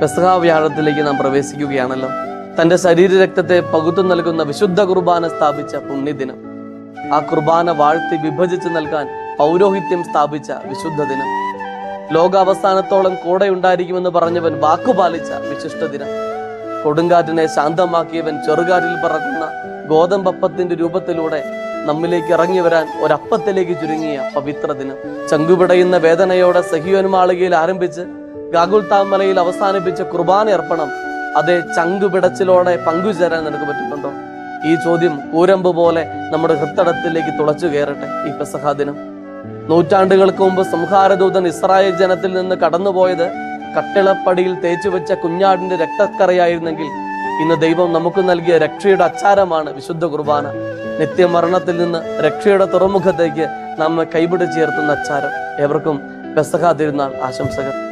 പെസഹ വ്യാഴത്തിലേക്ക് നാം പ്രവേശിക്കുകയാണല്ലോ. തന്റെ ശരീരരക്തത്തെ പകുത്തു നൽകുന്ന വിശുദ്ധ കുർബാന സ്ഥാപിച്ച പുണ്യദിനം. ആ കുർബാന വാഴ്ത്തി വിഭജിച്ചു നൽകാൻ പൗരോഹിത്യം സ്ഥാപിച്ച വിശുദ്ധ ദിനം. ലോകാവസാനത്തോളം കൂടെ ഉണ്ടായിരിക്കുമെന്ന് പറഞ്ഞവൻ വാക്കുപാലിച്ച വിശിഷ്ട ദിനം. കൊടുങ്കാറ്റിനെ ശാന്തമാക്കിയവൻ ചെറുകാറ്റിൽ പറക്കുന്ന ഗോതമ്പപ്പത്തിന്റെ രൂപത്തിലൂടെ നമ്മിലേക്ക് ഇറങ്ങി വരാൻ ഒരപ്പത്തിലേക്ക് ചുരുങ്ങിയ പവിത്ര ദിനം. ചങ്കുപിടയുന്ന വേദനയോടെ സഹിയോൻ മാളികയിൽ ആരംഭിച്ച് ഗാഗുൽത്താമലയിൽ അവസാനിപ്പിച്ച കുർബാന അർപ്പണം അതേ ചങ്കുപിടച്ചിലോടെ പങ്കുചേരാൻ നിനക്ക് പറ്റുന്നുണ്ടോ? ഈ ചോദ്യം കൂരമ്പ് പോലെ നമ്മുടെ ഹൃത്തടത്തിലേക്ക് തുളച്ചു കയറട്ടെ ഈ പെസഹാ ദിനം. നൂറ്റാണ്ടുകൾക്ക് മുമ്പ് സംഹാരദൂതൻ ഇസ്രായേൽ ജനത്തിൽ നിന്ന് കടന്നുപോയത് കട്ടിളപ്പടിയിൽ തേച്ചു വെച്ച കുഞ്ഞാടിന്റെ രക്തക്കറയായിരുന്നെങ്കിൽ ഇന്ന് ദൈവം നമുക്ക് നൽകിയ രക്ഷയുടെ അച്ചാരമാണ് വിശുദ്ധ കുർബാന. നിത്യമരണത്തിൽ നിന്ന് രക്ഷയുടെ തുറമുഖത്തേക്ക് നമ്മെ കൈപിടിച്ചുയർത്തുന്ന അച്ചാരം. ഏവർക്കും പെസഹ തിരുനാൾ ആശംസകൾ.